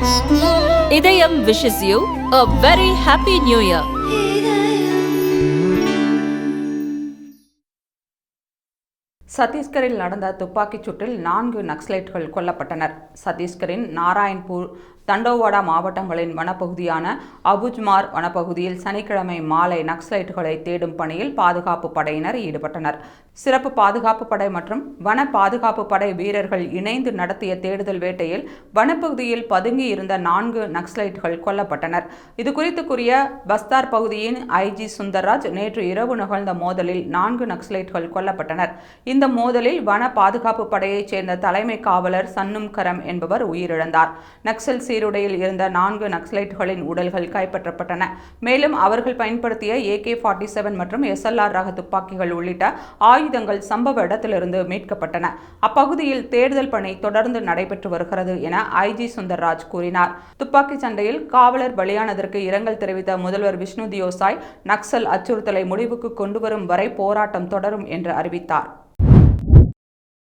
இதயம் wishes you a very happy new year சத்தீஸ்கரில் நடந்த துப்பாக்கிச் சூட்டில் நான்கு நக்சலைட்கள் கொல்லப்பட்டனர். சத்தீஸ்கரின் நாராயண்பூர் தண்டோவாடா மாவட்டங்களின் வனப்பகுதியான அபுஜ்மார் வனப்பகுதியில் சனிக்கிழமை மாலை நக்சலைட்டுகளை தேடும் பணியில் பாதுகாப்பு படையினர் ஈடுபட்டனர். சிறப்பு பாதுகாப்பு படை மற்றும் வன பாதுகாப்பு படை வீரர்கள் இணைந்து நடத்திய தேடுதல் வேட்டையில் வனப்பகுதியில் பதுங்கி இருந்த நான்கு நக்சலைட்டுகள் கொல்லப்பட்டனர். இதுகுறித்து கூறிய பஸ்தார் பகுதியின் ஐஜி சுந்தர்ராஜ் நேற்று இரவு நிகழ்ந்த மோதலில் நான்கு நக்ஸலைட்டுகள் கொல்லப்பட்டனர். இந்த மோதலில் வன பாதுகாப்பு படையைச் சேர்ந்த தலைமை காவலர் சன்னும் கரம் என்பவர் உயிரிழந்தார். நக்சல் சீருடையில் இருந்த நான்கு நக்சலைட்டுகளின் உடல்கள் கைப்பற்றப்பட்டன. மேலும் அவர்கள் பயன்படுத்திய ஏகே ஃபார்ட்டி செவன் மற்றும் எஸ்எல்ஆர் ரக துப்பாக்கிகள் உள்ளிட்ட ஆயுதங்கள் சம்பவ இடத்திலிருந்து மீட்கப்பட்டன. அப்பகுதியில் தேடுதல் பணி தொடர்ந்து நடைபெற்று வருகிறது என ஐஜி சுந்தர்ராஜ் கூறினார். துப்பாக்கி சண்டையில் காவலர் பலியானதற்கு இரங்கல் தெரிவித்த முதல்வர் விஷ்ணு தியோசாய் நக்சல் அச்சுறுத்தலை முடிவுக்கு கொண்டுவரும் வரை போராட்டம் தொடரும் என்று அறிவித்தார்.